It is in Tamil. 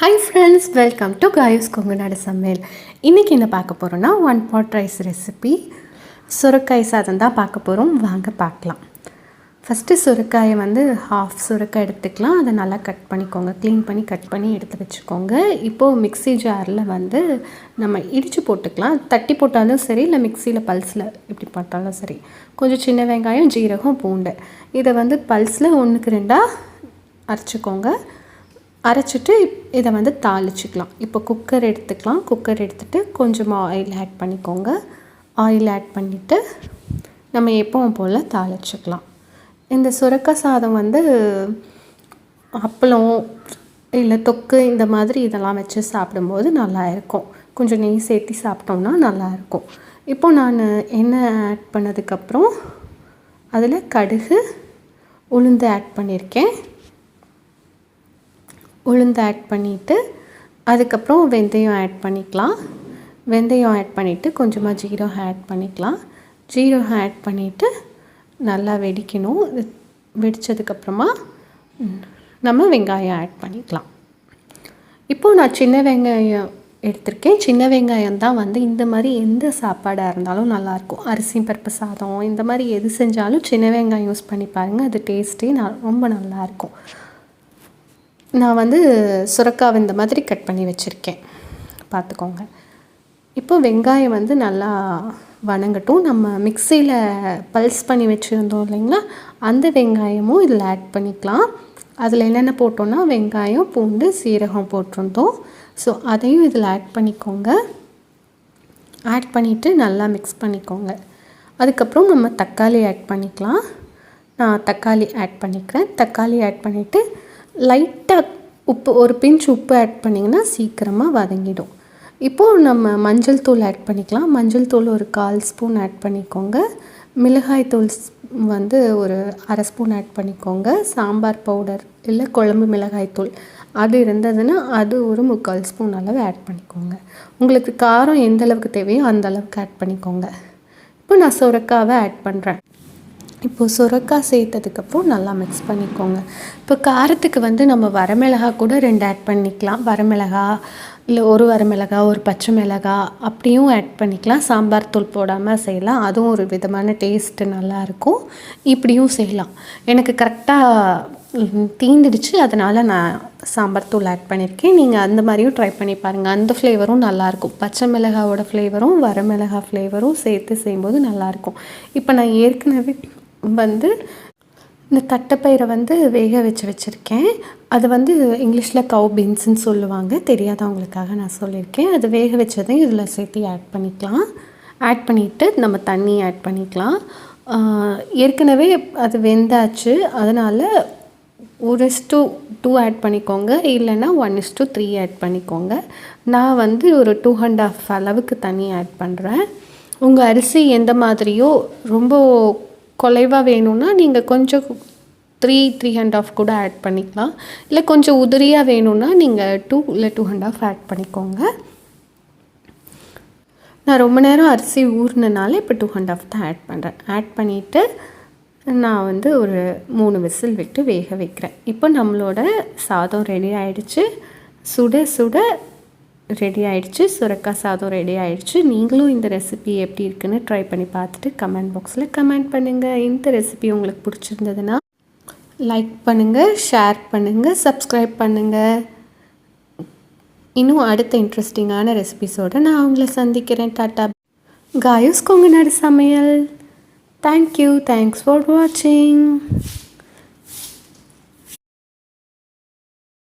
ஹாய் ஃப்ரெண்ட்ஸ் வெல்கம் டு காயூஸ் கொங்குநாடு சமையல் இன்றைக்கி என்ன பார்க்க போகிறோன்னா ஒன் பாட் ரைஸ் ரெசிபி சுரக்காய் சாதம் தான் பார்க்க போகிறோம் வாங்க பார்க்கலாம். ஃபஸ்ட்டு சுரக்காயை வந்து ஹாஃப் சுரக்காய் எடுத்துக்கலாம். அதை நல்லா கட் பண்ணிக்கோங்க. க்ளீன் பண்ணி கட் பண்ணி எடுத்து வச்சுக்கோங்க. இப்போது மிக்ஸி ஜாரில் வந்து நம்ம இடித்து போட்டுக்கலாம். தட்டி போட்டாலும் சரி இல்லை மிக்சியில் பல்ஸில் இப்படி போட்டாலும் சரி. கொஞ்சம் சின்ன வெங்காயம் ஜீரகம் பூண்டு. இதை வந்து பல்ஸில் ஒன்றுக்கு ரெண்டாக அரைச்சிக்கோங்க. அரைச்சிட்டு இதை வந்து தாளிச்சிக்கலாம். இப்போ குக்கர் எடுத்துக்கலாம். குக்கர் எடுத்துகிட்டு கொஞ்சமாக ஆயில் ஆட் பண்ணிக்கோங்க. ஆயில் ஆட் பண்ணிவிட்டு நம்ம எப்பவும் போல் தாளிச்சிக்கலாம். இந்த சுரக்காய் சாதம் வந்து அப்பளம் இல்லை தொக்கு இந்த மாதிரி இதெல்லாம் வச்சு சாப்பிடும்போது நல்லா இருக்கும். கொஞ்சம் நெய் சேர்த்தி சாப்பிட்டோம்னா நல்லாயிருக்கும் இப்போது நான் எண்ணெய் ஆட் பண்ணதுக்கப்புறம் அதில் கடுகு உளுந்து ஆட் பண்ணியிருக்கேன் உளுந்து ஆட் பண்ணிவிட்டு அதுக்கப்புறம் வெந்தயம் ஆட் பண்ணிக்கலாம். வெந்தயம் ஆட் பண்ணிவிட்டு கொஞ்சமாக ஜீரகம் ஆட் பண்ணிக்கலாம். ஜீரகம் ஆட் பண்ணிவிட்டு நல்லா வெடிக்கணும். வெடித்ததுக்கப்புறமா நம்ம வெங்காயம் ஆட் பண்ணிக்கலாம். இப்போது நான் சின்ன வெங்காயம் எடுத்திருக்கேன். சின்ன வெங்காயம் தான் வந்து இந்த மாதிரி எந்த சாப்பாடாக இருந்தாலும் நல்லாயிருக்கும் அரிசி பருப்பு சாதம் இந்த மாதிரி எது செஞ்சாலும் சின்ன வெங்காயம் யூஸ் பண்ணி பாருங்கள் அது டேஸ்ட்டே நான் ரொம்ப நல்லாயிருக்கும் நான் வந்து சுரக்காவை இந்த மாதிரி கட் பண்ணி வச்சுருக்கேன். பார்த்துக்கோங்க. இப்போ வெங்காயம் வந்து நல்லா வணங்கட்டும். நம்ம மிக்சியில் பல்ஸ் பண்ணி வச்சுருந்தோம் இல்லைங்களா? அந்த வெங்காயமும் இதில் ஆட் பண்ணிக்கலாம். அதில் என்னென்ன போட்டோன்னா வெங்காயம் பூண்டு சீரகம் போட்டிருந்தோம். ஸோ அதையும் இதில் ஆட் பண்ணிக்கோங்க. ஆட் பண்ணிவிட்டு நல்லா மிக்ஸ் பண்ணிக்கோங்க. அதுக்கப்புறம் நம்ம தக்காளி ஆட் பண்ணிக்கலாம். நான் தக்காளி ஆட் பண்ணிக்கிறேன். தக்காளி ஆட் பண்ணிவிட்டு லைட்டாக உப்பு ஒரு பிஞ்ச் உப்பு ஆட் பண்ணிங்கன்னா சீக்கிரமாக வதங்கிடும். இப்போது நம்ம மஞ்சள் தூள் ஆட் பண்ணிக்கலாம். மஞ்சள் தூள் ஒரு கால் ஸ்பூன் ஆட் பண்ணிக்கோங்க. மிளகாய் தூள் வந்து ஒரு அரை ஸ்பூன் ஆட் பண்ணிக்கோங்க. சாம்பார் பவுடர் இல்லை குழம்பு மிளகாய் தூள். அது இருந்ததுன்னா அது ஒரு முக்கால் ஸ்பூன் அளவு ஆட் பண்ணிக்கோங்க. உங்களுக்கு காரம் எந்த அளவுக்கு தேவையோ அந்த அளவுக்கு ஆட் பண்ணிக்கோங்க. இப்போ நான் சுரக்காவை ஆட் பண்ணுறேன் இப்போது சுரக்காய் சேர்த்ததுக்கப்புறம் நல்லா மிக்ஸ் பண்ணிக்கோங்க. இப்போ காரத்துக்கு வந்து நம்ம வரமிளகா கூட ரெண்டு ஆட் பண்ணிக்கலாம். வரமிளகா இல்லை ஒரு வரமிளகா ஒரு பச்சை மிளகா அப்படியும் ஆட் பண்ணிக்கலாம். சாம்பார் தூள் போடாமல் செய்யலாம். அதுவும் ஒரு விதமான டேஸ்ட்டு நல்லாயிருக்கும் இப்படியும் செய்யலாம். எனக்கு கரெக்டாக தீந்துடுச்சு. அதனால் நான் சாம்பார் தூள் ஆட் பண்ணியிருக்கேன் நீங்கள் அந்த மாதிரியும் ட்ரை பண்ணி பாருங்கள் அந்த ஃப்ளேவரும் நல்லாயிருக்கும் பச்சை மிளகாவோட ஃப்ளேவரும் வரமிளகா ஃப்ளேவரும் சேர்த்து செய்யும்போது நல்லாயிருக்கும் இப்போ நான் ஏற்கனவே வந்து இந்த தட்டைப்பயிரை வந்து வேக வச்சு வச்சுருக்கேன். அது வந்து இங்கிலீஷில் கவு பீன்ஸுன்னு சொல்லுவாங்க. தெரியாதவங்களுக்காக நான் சொல்லியிருக்கேன். அது வேக வச்சதையும் இதில் சேர்த்து ஆட் பண்ணிக்கலாம். ஆட் பண்ணிவிட்டு நம்ம தண்ணி ஆட் பண்ணிக்கலாம். ஏற்கனவே அது வெந்தாச்சு. அதனால் ஒரு இஸ் டூ டூ ஆட் பண்ணிக்கோங்க. இல்லைன்னா one is to three add பண்ணிக்கோங்க. நான் வந்து ஒரு டூ அண்ட் ஆஃப் அளவுக்கு தண்ணி ஆட் பண்ணுறேன் உங்கள் அரிசி எந்த மாதிரியோ ரொம்ப குலைவாக வேணும்னா நீங்கள் கொஞ்சம் த்ரீ த்ரீ அண்ட் ஆஃப் கூட ஆட் பண்ணிக்கலாம். இல்லை கொஞ்சம் உதிரியாக வேணும்னா நீங்கள் டூ இல்லை டூ அண்ட் ஆஃப் ஆட் பண்ணிக்கோங்க. நான் ரொம்ப நேரம் அரிசி ஊறினனால இப்போ டூ அண்ட் ஆஃப் தான் ஆட் பண்ணுறேன் ஆட் பண்ணிவிட்டு நான் வந்து ஒரு மூணு விசில் விட்டு வேக வைக்கிறேன். இப்போ நம்மளோட சாதம் ரெடி ஆகிடுச்சு சுட சுட ரெடி ஆகிடுச்சு சுரக்காய் சாதம் ரெடி ஆயிடுச்சு. நீங்களும் இந்த ரெசிபி எப்படி இருக்குன்னு ட்ரை பண்ணி பார்த்துட்டு கமெண்ட் பாக்ஸில் கமெண்ட் பண்ணுங்கள் இந்த ரெசிபி உங்களுக்கு பிடிச்சிருந்ததுன்னா லைக் பண்ணுங்கள் ஷேர் பண்ணுங்கள் சப்ஸ்கிரைப் பண்ணுங்கள் இன்னும் அடுத்த இன்ட்ரெஸ்டிங்கான ரெசிபிஸோடு நான் அவங்கள சந்திக்கிறேன். டாட்டா காயூஸ் கொங்குநாடு சமையல். தேங்க்யூ தேங்க்ஸ் ஃபார் வாட்சிங்